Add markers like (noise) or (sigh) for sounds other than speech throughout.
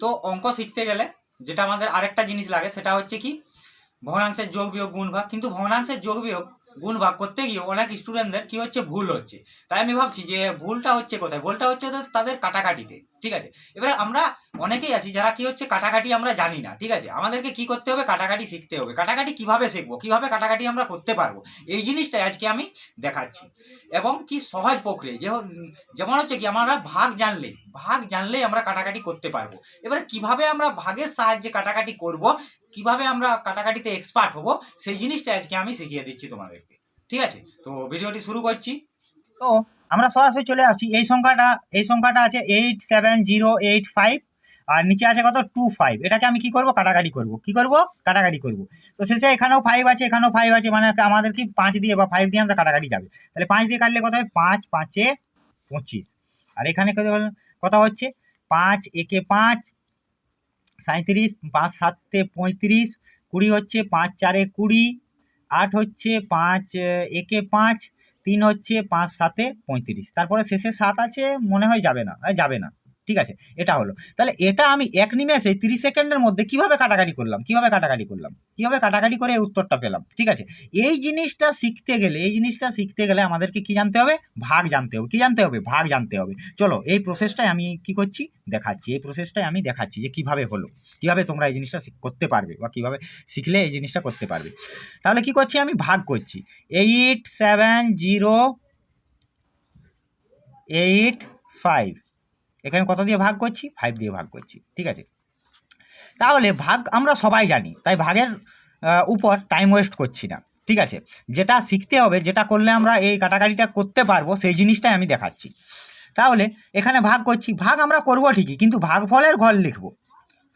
তো অঙ্ক শিখতে গেলে যেটা আমাদের আরেকটা জিনিস লাগে, সেটা হচ্ছে কি, ভগ্নাংশের যোগ বিয়োগ গুণ ভাগ। কিন্তু ভগ্নাংশের যোগ বিয়োগ গুণ ভাগ করতে গিয়ে অনেক স্টুডেন্টদের কি হচ্ছে? ভুল হচ্ছে। তাই আমি ভাবছি যে ভুলটা হচ্ছে কোথায়? ভুলটা হচ্ছে তাদের কাটাকাটিতে। ঠিক আছে? এবারে আমরা অনেকেই আছি যারা কি হচ্ছে কাটাকাটি আমরা জানি না, ঠিক আছে? আমাদেরকে কি করতে হবে? কাটাকাটি শিখতে হবে। কাটাকাটি কীভাবে শিখব? কীভাবে কাটাকাটি আমরা করতে পারব? এই জিনিসটাই আজকে আমি দেখাচ্ছি। এবং কি সহজ প্রক্রিয়া, যে- যেমন হচ্ছে কি, আমরা ভাগ জানলে, ভাগ জানলেই আমরা কাটাকাটি করতে পারব। এবার কীভাবে আমরা ভাগের সাহায্যে কাটাকাটি করব? কীভাবে আমরা কাটাকাটিতে এক্সপার্ট হব? সেই জিনিসটা আজকে আমি শিখিয়ে দিচ্ছি তোমাদেরকে। ঠিক আছে? তো ভিডিওটি শুরু করছি। তো আমরা সরাসরি চলে আসছি। এই সংখ্যাটা এই সংখ্যাটা আছে eight seven zero eight five আর নিচে আছে কত? টু ফাইভ এটাকে আমি কি করব? কাটাকাটি করব। কি করব? কাটাকাটি করব। তো শেষে এখানেও ফাইভ আছে, এখানেও ফাইভ আছে মানে আমাদের কি পাঁচ দিয়ে বা ফাইভ দিয়ে আমাদের কাটাকাটি যাবে। তাহলে পাঁচ দিয়ে কাটলে কত হয় পাঁচ, পাঁচে পঁচিশ। আর এখানে কত হচ্ছে? পাঁচ, একে পাঁচ সাঁত্রিশ পাঁচ, সাতে পঁয়ত্রিশ, কুড়ি হচ্ছে পাঁচ, চারে কুড়ি, আট হচ্ছে পাঁচ, একে পাঁচ তিন হচ্ছে পাঁচ, সাতে পঁয়ত্রিশ। তারপরে শেষে সাত আছে, মনে হয় যাবে না যাবে না। ঠিক আছে, এটা হলো। তাহলে এটা আমি এক নিমেষে তিরিশ সেকেন্ডের মধ্যে কীভাবে কাটাকাটি করলাম? কীভাবে কাটাকাটি করলাম? কীভাবে কাটাকাটি করে উত্তরটা পেলাম? ঠিক আছে? এই জিনিসটা শিখতে গেলে, এই জিনিসটা শিখতে গেলে আমাদেরকে কি জানতে হবে? ভাগ জানতে হবে। কি জানতে হবে? ভাগ জানতে হবে। চলো, এই প্রসেসটাই আমি কি করছি? দেখাচ্ছি। এই প্রসেসটাই আমি দেখাচ্ছি যে কীভাবে হলো। কীভাবে তোমরা এই জিনিসটা করতে পারবে বা কীভাবে শিখলে এই জিনিসটা করতে পারবে। তাহলে কি করছি আমি? ভাগ করছি। Eight seven zero eight five এখানে কত দিয়ে ভাগ করছি? ফাইভ দিয়ে ভাগ করছি, ঠিক আছে? তাহলে ভাগ আমরা সবাই জানি, তাই ভাগের উপর টাইম ওয়েস্ট করছি না, ঠিক আছে? যেটা শিখতে হবে, যেটা করলে আমরা এই কাটাকাটিটা করতে পারব, সেই জিনিসটাই আমি দেখাচ্ছি। তাহলে এখানে ভাগ করছি, ভাগ আমরা করব ঠিকই, কিন্তু ভাগফলের ঘর লিখব।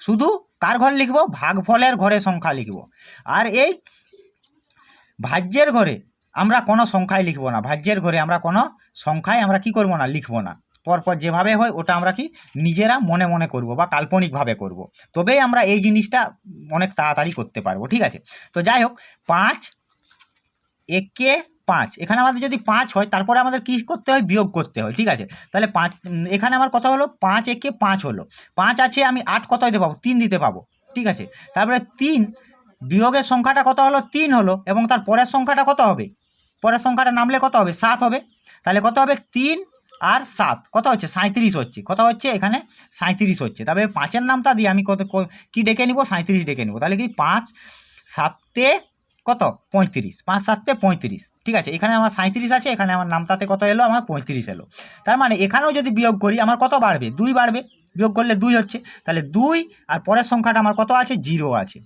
শুধু কার ঘর লিখব? ভাগফলের ঘরে সংখ্যা লিখব। আর এই ভাজ্যের ঘরে আমরা কোনো সংখ্যায় লিখব না, ভাজ্যের ঘরে আমরা কোনো সংখ্যায় আমরা কি করব না, লিখব না। পরপর যেভাবে হয়, ওটা আমরা কি নিজেরা মনে মনে করব বা কাল্পনিকভাবে করব। তবেই আমরা এই জিনিসটা অনেক তাড়াতাড়ি করতে পারব, ঠিক আছে? তো যাই হোক, পাঁচ, একে পাঁচ, এখানে আমাদের যদি পাঁচ হয়, তারপরে আমাদের কী করতে হয়? বিয়োগ করতে হয়, ঠিক আছে? তাহলে পাঁচ এখানে আমার কথা হলো পাঁচ একে পাঁচ হলো। পাঁচ আছে, আমি আট কত দিতে পাবো? তিন দিতে পাবো, ঠিক আছে? তারপরে তিন, বিয়োগের সংখ্যাটা কত হলো? তিন হলো, এবং তার পরের সংখ্যাটা কত হবে? পরের সংখ্যাটা নামলে কত হবে? সাত হবে। তাহলে কত হবে? তিন আর সাত। কত হচ্ছে সাঁত্রিশ হচ্ছে। কত হচ্ছে এখানে সাঁত্রিশ হচ্ছে। তারপরে পাঁচের নামটা দিয়ে আমি কত ক- কি ডেকে নিব? সাঁত্রিশ ডেকে নিব। তাহলে কি পাঁচ সাতে কত? পঁয়ত্রিশ। পাঁচ সাতে পঁয়ত্রিশ। ঠিক আছে? এখানে আমার সাঁত্রিশ আছে। এখানে আমার নামটাতে কত এলো? আমার পঁয়ত্রিশ এলো। তার মানে এখানেও যদি বিয়োগ করি, আমার কত বাড়বে? দুই বাড়বে। বিয়োগ করলে দুই হচ্ছে। তাহলে দুই আর পরের সংখ্যাটা আমার কত আছে? জিরো আছে।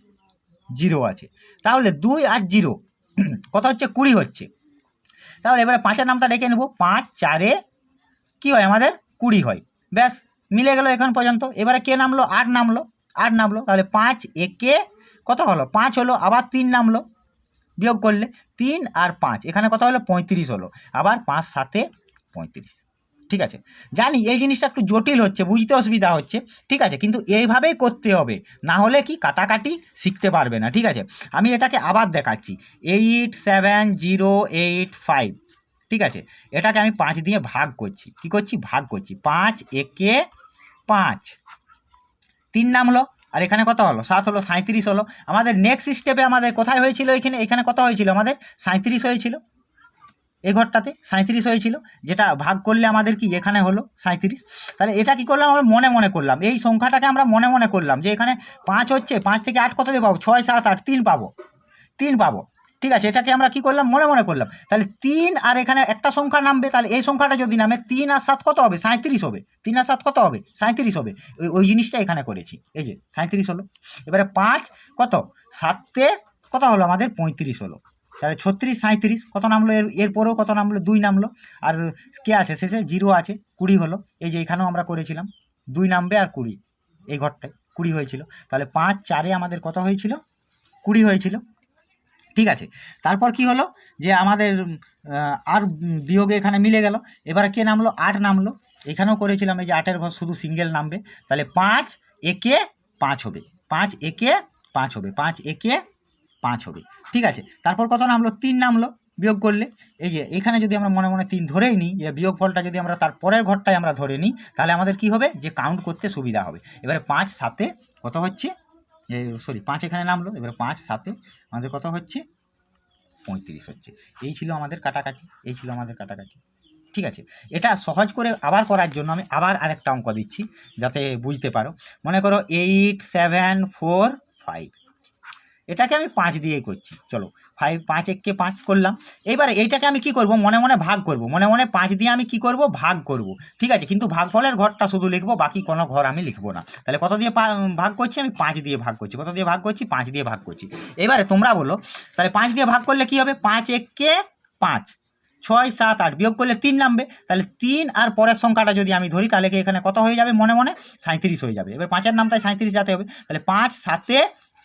জিরো আছে। তাহলে দুই আর জিরো। (clears throat) কত হচ্ছে কুড়ি হচ্ছে। তাহলে এবারে পাঁচের নামটা ডেকে নেব। পাঁচ চারে কি হয় আমাদের? কুড়ি হয়। ব্যাস, মিলে গেল এখন পর্যন্ত। এবারে কে নামলো? আট নামলো। আট নামলো। তাহলে পাঁচ একে কত হলো? পাঁচ হলো, আবার তিন নামলো। বিয়োগ করলে তিন আর পাঁচ। এখানে কত হলো? পঁয়ত্রিশ হলো। আবার পাঁচ সাতে পঁয়ত্রিশ। ঠিক আছে? জানি, এই জিনিসটা একটু জটিল হচ্ছে, বুঝতে অসুবিধা হচ্ছে। ঠিক আছে? কিন্তু এইভাবেই করতে হবে। না হলে কি কাটাকাটি শিখতে পারবে না। ঠিক আছে? আমি এটাকে আবার দেখাচ্ছি। Eight seven zero eight five. ঠিক আছে? এটাকে আমি পাঁচ দিয়ে ভাগ করছি। কি করছি? ভাগ করছি। পাঁচ একে পাঁচ। তিন নাম হলো। আর এখানে কত হলো? সাত হলো সাঁত্রিশ হলো। আমাদের নেক্সট স্টেপে আমাদের কোথায় হয়েছিল এখানে? এখানে কত হয়েছিল আমাদের? সাঁত্রিশ হয়েছিল। এই ঘরটাতে সাঁত্রিশ হয়েছিল। যেটা ভাগ করলে আমাদের কি? এখানে হলো সাঁত্রিশ তাহলে এটা কি করলাম? আমরা মনে মনে করলাম। এই সংখ্যাটাকে আমরা মনে মনে করলাম যে এখানে পাঁচ হচ্ছে। পাঁচ থেকে আট কত দিয়ে পাবো? ছয়, সাত, আট, তিন পাবো। তিন পাবো। ঠিক আছে, এটাকে আমরা কি করলাম? মনে মনে করলাম। তাহলে তিন আর এখানে একটা সংখ্যা নামবে, তাহলে এই সংখ্যাটা যদি নামে তিন আর সাত কত হবে? সাঁত্রিশ হবে। তিন আর সাত কত হবে? সাঁত্রিশ হবে। ওই ওই জিনিসটা এখানে করেছি। এই যে সাঁত্রিশ হলো। এবারে পাঁচ কত? সাতে কত হলো? আমাদের পঁয়ত্রিশ হলো। তাহলে ছত্রিশ সাঁত্রিশ কত নামলো? এর, এরপরেও কত নামলো? দুই নামলো। আর কে আছে? শেষে জিরো আছে, কুড়ি হলো। এই যে, এখানেও আমরা করেছিলাম। দুই নামবে আর কুড়ি। এই ঘরটায় কুড়ি হয়েছিল। তাহলে পাঁচ চারে আমাদের কত হয়েছিল? কুড়ি হয়েছিল। ঠিক আছে। তারপর কি হলো? যে আমাদের আর বিয়োগে এখানে মিলে গেল। এবারে কে নামলো? আট নামলো। এখানেও করেছিলাম এই যে আটের ঘর শুধু সিঙ্গেল নামবে। তাহলে পাঁচ একে পাঁচ হবে। পাঁচ একে পাঁচ হবে। পাঁচ একে পাঁচ হবে। ঠিক আছে। তারপর কত নামলো? তিন নামলো বিয়োগ করলে। এই যে এখানে যদি আমরা মনে মনে তিন ধরেই নিই, যে বিয়োগ ফলটা যদি আমরা তার পরের ঘরটায় আমরা ধরে নিই, তাহলে আমাদের কি হবে? যে কাউন্ট করতে সুবিধা হবে। এবারে পাঁচ সাতে কত হচ্ছে? সরি পাঁচ এখানে নামলো, এবার পাঁচ সাতে আমাদের কত হচ্ছে? পঁয়ত্রিশ হচ্ছে। এই ছিল আমাদের কাটাকাটি, এই ছিল আমাদের কাটাকাটি। ঠিক আছে? এটা সহজ করে আবার করার জন্য আমি আবার আরেকটা অঙ্ক দিচ্ছি, যাতে বুঝতে পারো। মনে করো এইট সেভেন ফোর ফাইভ এটাকে আমি পাঁচ দিয়ে করছি। চলো ফাইভ পাঁচ এককে পাঁচ করলাম। এবারে এইটাকে আমি কি করব? মনে মনে ভাগ করব। মনে মনে পাঁচ দিয়ে আমি কি করব? ভাগ করব। ঠিক আছে? কিন্তু ভাগফলের ঘরটা শুধু লিখব, বাকি কোনো ঘর আমি লিখব না। তাহলে কত দিয়ে ভাগ করছি আমি? পাঁচ দিয়ে ভাগ করছি। কত দিয়ে ভাগ করছি? পাঁচ দিয়ে ভাগ করছি। এবারে তোমরা বলো, তাহলে পাঁচ দিয়ে ভাগ করলে কি হবে? পাঁচ এককে পাঁচ। ছয়, সাত, আট বিয়োগ করলে তিন নামবে। তাহলে তিন আর পরের সংখ্যাটা যদি আমি ধরি, তাহলে কি এখানে কত হয়ে যাবে? মনে মনে সাঁত্রিশ হয়ে যাবে। এবার পাঁচের নাম তাই সাঁত্রিশ যাতে হবে। তাহলে পাঁচ, সাতে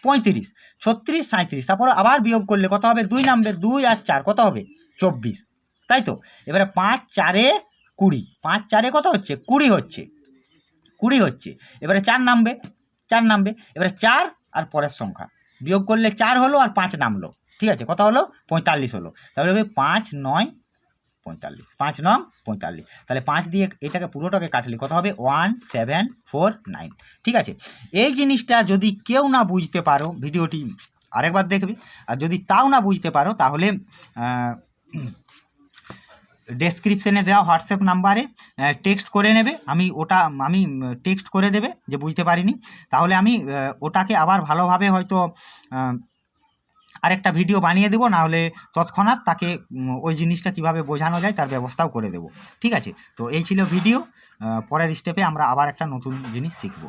পঁয়ত্রিশ, ছত্রিশ সাঁত্রিশ তারপর আবার বিয়োগ করলে কত হবে? দুই নামবে দুই আর চার, কত হবে? চব্বিশ। তাই তো? এবারে পাঁচ চারে কুড়ি, পাঁচ চারে কত হচ্ছে? কুড়ি হচ্ছে। কুড়ি হচ্ছে। এবারে চার নামবে চার নামবে। এবারে চার আর পরের সংখ্যা। বিয়োগ করলে চার হলো আর পাঁচ নামলো। ঠিক আছে? কত হলো? পঁয়তাল্লিশ হলো। তাহলে পাঁচ, নয় পঁয়তাল্লিশ। পাঁচ নং পঁয়তাল্লিশ। তাহলে পাঁচ দিয়ে এটাকে পুরোটাকে কাটলে কত হবে? One, seven, four, nine. ঠিক আছে? এই জিনিসটা যদি কেউ না বুঝতে পারো, ভিডিওটি আরেকবার দেখবে। আর যদি তাও না বুঝতে পারো, তাহলে ডেসক্রিপশনে দেওয়া হোয়াটসঅ্যাপ নাম্বারে টেক্সট করে নেবে। আমি ওটা, আমি টেক্সট করে দেবে যে বুঝতে পারিনি। তাহলে আমি ওটাকে আবার ভালোভাবে হয়তো আরেকটা ভিডিও বানিয়ে দেবো, নাহলে তৎক্ষণাৎ তাকে ওই জিনিসটা কীভাবে বোঝানো যায় তার ব্যবস্থাও করে দেবো। ঠিক আছে? তো এই ছিল ভিডিও পরের স্টেপে আমরা আবার একটা নতুন জিনিস শিখব।